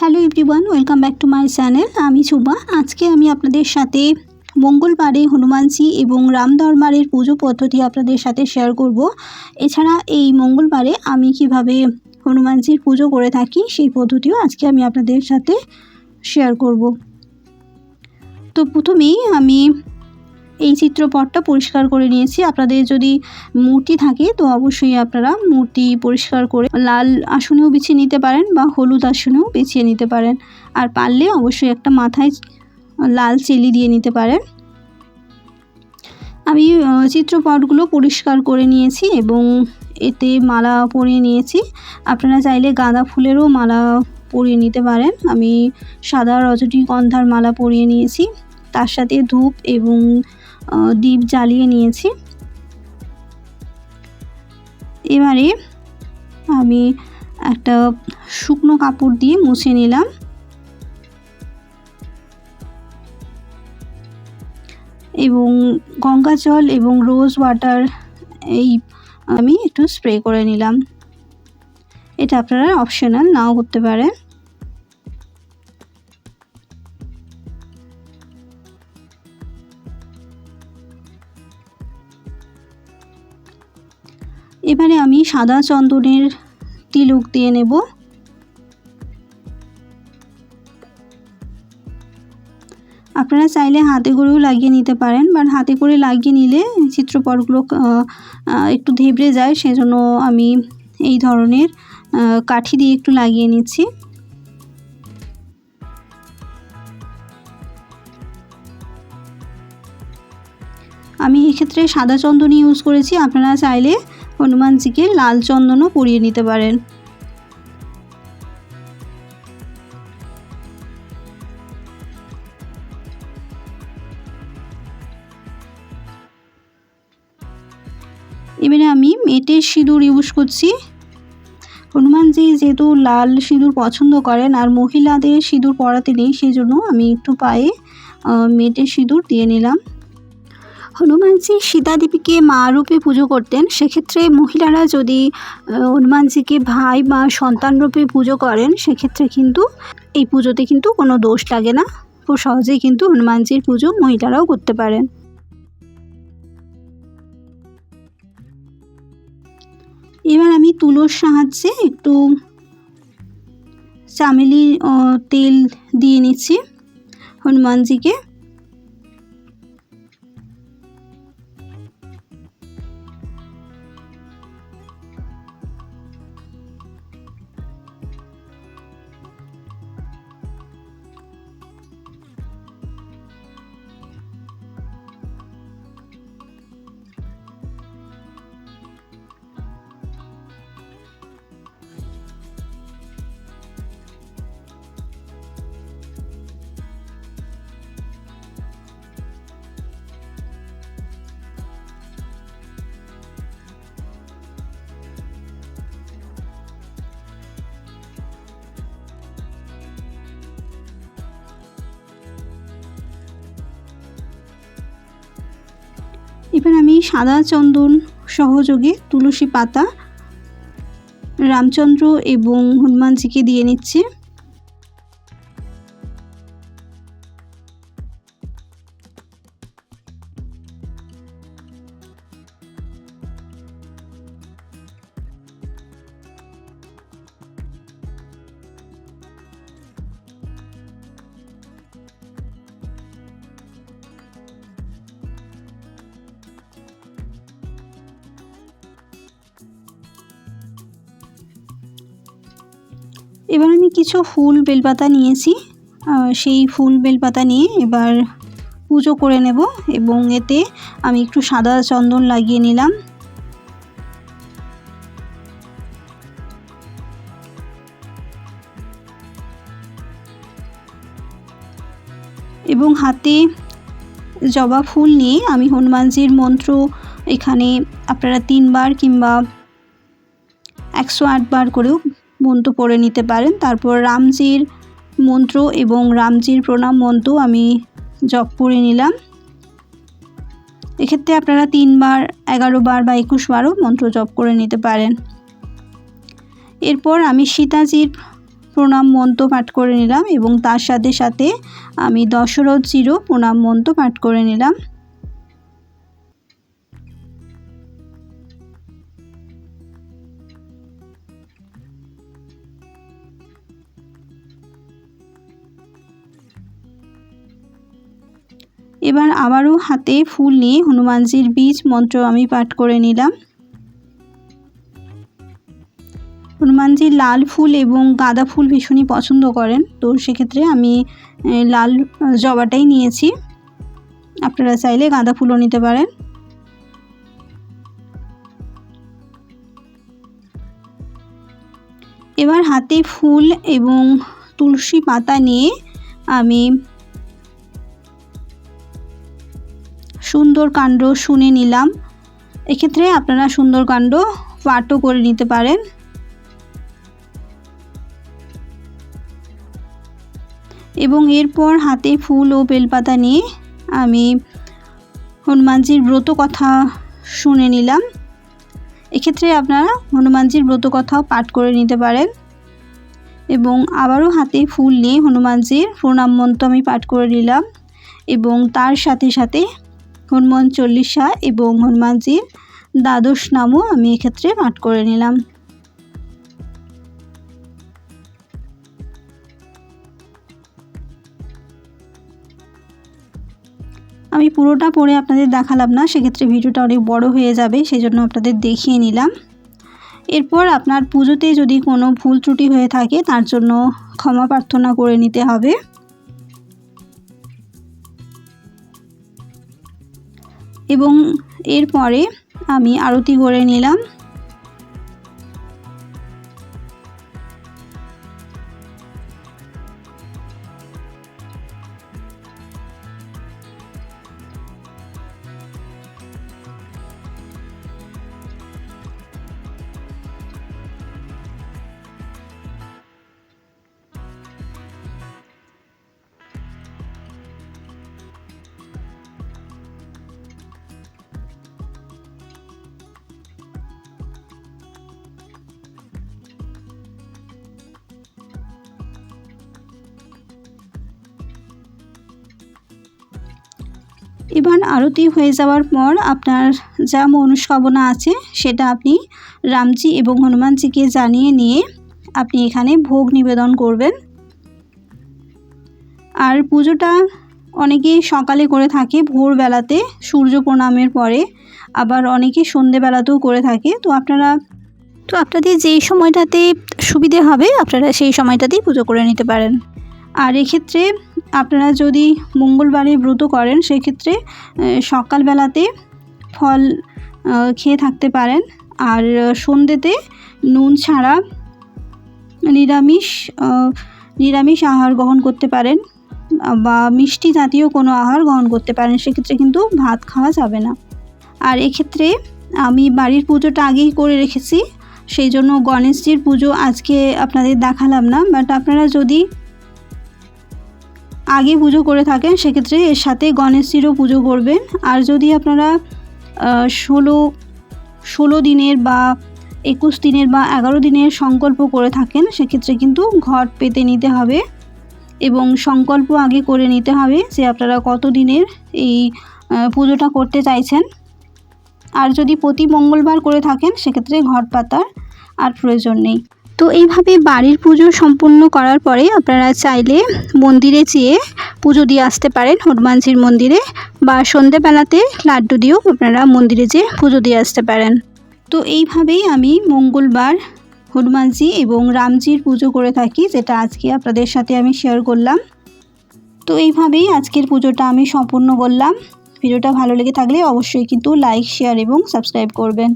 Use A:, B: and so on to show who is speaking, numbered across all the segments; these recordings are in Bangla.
A: Hello everyone welcome back to my channel Shubha Shubha. আজকে আমি আপনাদের সাথে মঙ্গলবারে হনুমানজি এবং রাম দরবারের পুজো পদ্ধতি আপনাদের সাথে শেয়ার করব। এছাড়া এই মঙ্গলবারে আমি কীভাবে হনুমানজির পুজো করে থাকি সেই পদ্ধতিও আজকে আমি আপনাদের সাথে শেয়ার করব। তো প্রথমেই আমি এই চিত্রপটটা পরিষ্কার করে নিয়েছি। আপনাদের যদি মূর্তি থাকে, তো অবশ্যই আপনারা মূর্তি পরিষ্কার করে লাল আসনেও বিছিয়ে নিতে পারেন বা হলুদ আসনেও বিছিয়ে নিতে পারেন। আর পারলে অবশ্যই একটা মাথায় লাল চেলি দিয়ে নিতে পারেন। আমি চিত্রপটগুলো পরিষ্কার করে নিয়েছি এবং এতে মালা পরিয়ে নিয়েছি। আপনারা চাইলে গাঁদা ফুলেরও মালা পরিয়ে নিতে পারেন। আমি সাদা রজনীগন্ধার মালা পরিয়ে নিয়েছি। তার সাথে ধূপ এবং দীপ জ্বালিয়ে নিয়েছি। এবারে আমি একটা শুকনো কাপড় দিয়ে মুছে নিলাম। এবং গঙ্গা জল এবং রোজ ওয়াটার এই আমি একটু স্প্রে করে নিলাম। এটা আপনারা অপশনাল নাও করতে পারেন। এবারে আমি সাদা চন্দনের তিলক দিয়ে নেব। আপনারা চাইলে হাতে করেও লাগিয়ে নিতে পারেন বাট হাতে করে লাগিয়ে নিলে চিত্রপটগুলো একটু ধেবড়ে যায়, সেজন্য আমি এই ধরনের কাঠি দিয়ে একটু লাগিয়ে নিচ্ছি। আমি এক্ষেত্রে সাদা চন্দন ইউজ করেছি, আপনারা চাইলে হনুমানজিকে লাল চন্দনও পরিয়ে নিতে পারেন। এবারে আমি মেটের সিঁদুর ইউজ করছি। হনুমানজি যেহেতু লাল সিঁদুর পছন্দ করেন আর মহিলাদের সিঁদুর পরাতে নেই সেই জন্য আমি একটু পায়ে মেটের সিঁদুর দিয়ে নিলাম। হনুমানজি সীতাদেবীকে মা রূপে পুজো করতেন সেক্ষেত্রে মহিলারা যদি হনুমানজিকে ভাই বা সন্তান রূপে পুজো করেন সেক্ষেত্রে কিন্তু এই পুজোতে কিন্তু কোনো দোষ লাগে না। খুব সহজেই কিন্তু হনুমানজির পুজো মহিলারাও করতে পারেন। এবার আমি তুলোর সাহায্যে একটু চামেলি আহ, তেল দিয়ে নিচ্ছি হনুমানজিকে। এবার আমি সাদা চন্দন সহযোগে তুলসী পাতা রামচন্দ্র এবং হনুমানজিকে দিয়ে নিচ্ছি। এবার আমি কিছু ফুল বেলপাতা নিয়েছি। সেই ফুল বেলপাতা নিয়ে এবার পুজো করে নেব এবং এতে আমি একটু সাদা চন্দন লাগিয়ে নিলাম। এবং হাতে জবা ফুল নিয়ে আমি হনুমানজির মন্ত্র এখানে আপনারা তিনবার কিংবা একশো আটবার করেও মন্ত্র পড়ে নিতে পারেন। তারপর রামজির মন্ত্র এবং রামজির প্রণাম মন্ত্র আমি জপ করে নিলাম। এক্ষেত্রে আপনারা তিনবার এগারো বার বা একুশ বারও মন্ত্র জপ করে নিতে পারেন। এরপর আমি সীতাজির প্রণাম মন্ত্র পাঠ করে নিলাম এবং তার সাথে সাথে আমি দশরথ জিরো প্রণাম মন্ত্র পাঠ করে নিলাম। এবার আবারও হাতে ফুল নিয়ে হনুমানজির বীজ মন্ত্র আমি পাঠ করে নিলাম। হনুমানজি লাল ফুল এবং গাঁদা ফুল ভীষণই পছন্দ করেন, তো সেক্ষেত্রে আমি লাল জবাটাই নিয়েছি। আপনারা চাইলে গাঁদা ফুলও নিতে পারেন। এবার হাতে ফুল এবং তুলসী পাতা নিয়ে আমি সুন্দরকাণ্ড শুনে নিলাম। এক্ষেত্রে আপনারা সুন্দরকাণ্ড পাঠও করে নিতে পারেন। এবং এরপর হাতে ফুল ও বেলপাতা নিয়ে আমি হনুমানজির ব্রত কথা শুনে নিলাম। এক্ষেত্রে আপনারা হনুমানজির ব্রত কথাও পাঠ করে নিতে পারেন। এবং আবারও হাতে ফুল নিয়ে হনুমানজির প্রণাম মন্ত্র আমি পাঠ করে নিলাম। এবং তার সাথে সাথে হনুমান চল্লিশা এবং হনুমানজির দ্বাদশ নামও আমি এক্ষেত্রে পাঠ করে নিলাম। আমি পুরোটা পড়ে আপনাদের দেখালাম না, সেক্ষেত্রে ভিডিওটা অনেক বড় হয়ে যাবে সেই জন্য আপনাদের দেখিয়ে নিলাম। এরপর আপনার পুজোতে যদি কোনো ভুল ত্রুটি হয়ে থাকে, তার জন্য ক্ষমা প্রার্থনা করে নিতে হবে। এবং এরপরে আমি আরতি করে নিলাম। এবার আরতি হয়ে যাওয়ার পর আপনার যা মনস্কামনা আছে সেটা আপনি রামজি এবং হনুমানজিকে জানিয়ে নিয়ে আপনি এখানে ভোগ নিবেদন করবেন। আর পুজোটা অনেকেই সকালে করে থাকে, ভোরবেলাতে সূর্য প্রণামের পরে, আবার অনেকে সন্ধেবেলাতেও করে থাকে। তো আপনারা, তো আপনাদের যেই সময়টাতে সুবিধে হবে, আপনারা সেই সময়টাতেই পুজো করে নিতে পারেন। আর এক্ষেত্রে আপনারা যদি মঙ্গলবারে ব্রত করেন, সেক্ষেত্রে সকালবেলাতে ফল খেয়ে থাকতে পারেন। আর সন্ধ্যেতে নুন ছাড়া নিরামিষ নিরামিষ আহার গ্রহণ করতে পারেন, বা মিষ্টি জাতীয় কোনো আহার গ্রহণ করতে পারেন, সেক্ষেত্রে কিন্তু ভাত খাওয়া যাবে না। আর এক্ষেত্রে আমি বাড়ির পুজোটা আগেই করে রেখেছি, সেই জন্য গণেশজির পুজো আজকে আপনাদের দেখালাম না বাট আপনারা যদি আগে পুজো করে থাকেন, সেক্ষেত্রে এর সাথে গণেশজিরও পুজো করবেন। আর যদি আপনারা ষোলো ষোলো দিনের বা একুশ দিনের বা এগারো দিনের সংকল্প করে থাকেন, সেক্ষেত্রে কিন্তু ঘট পেতে নিতে হবে এবং সংকল্প আগে করে নিতে হবে যে আপনারা কত দিনের এই পুজোটা করতে চাইছেন। আর যদি প্রতি মঙ্গলবার করে থাকেন, সেক্ষেত্রে ঘট পাতার আর প্রয়োজন নেই। তো এইভাবে বাড়ির পুজো সম্পূর্ণ করার পরে আপনারা চাইলে মন্দিরে চেয়ে পুজো দিয়ে আসতে পারেন, হনুমানজির মন্দিরে বা সন্ধেবেলাতে লাড্ডু দিয়েও আপনারা মন্দিরে যেয়ে পুজো দিয়ে আসতে পারেন। তো এইভাবেই আমি মঙ্গলবার হনুমানজি এবং রামজির পুজো করে থাকি, যেটা আজকে আপনাদের সাথে আমি শেয়ার করলাম। তো এইভাবেই আজকের পুজোটা আমি সম্পূর্ণ করলাম। ভিডিওটা ভালো লেগে থাকলে অবশ্যই কিন্তু লাইক শেয়ার এবং সাবস্ক্রাইব করবেন।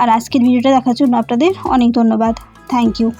A: আর আজকের ভিডিওটা দেখার জন্য আপনাদের অনেক ধন্যবাদ। Thank you.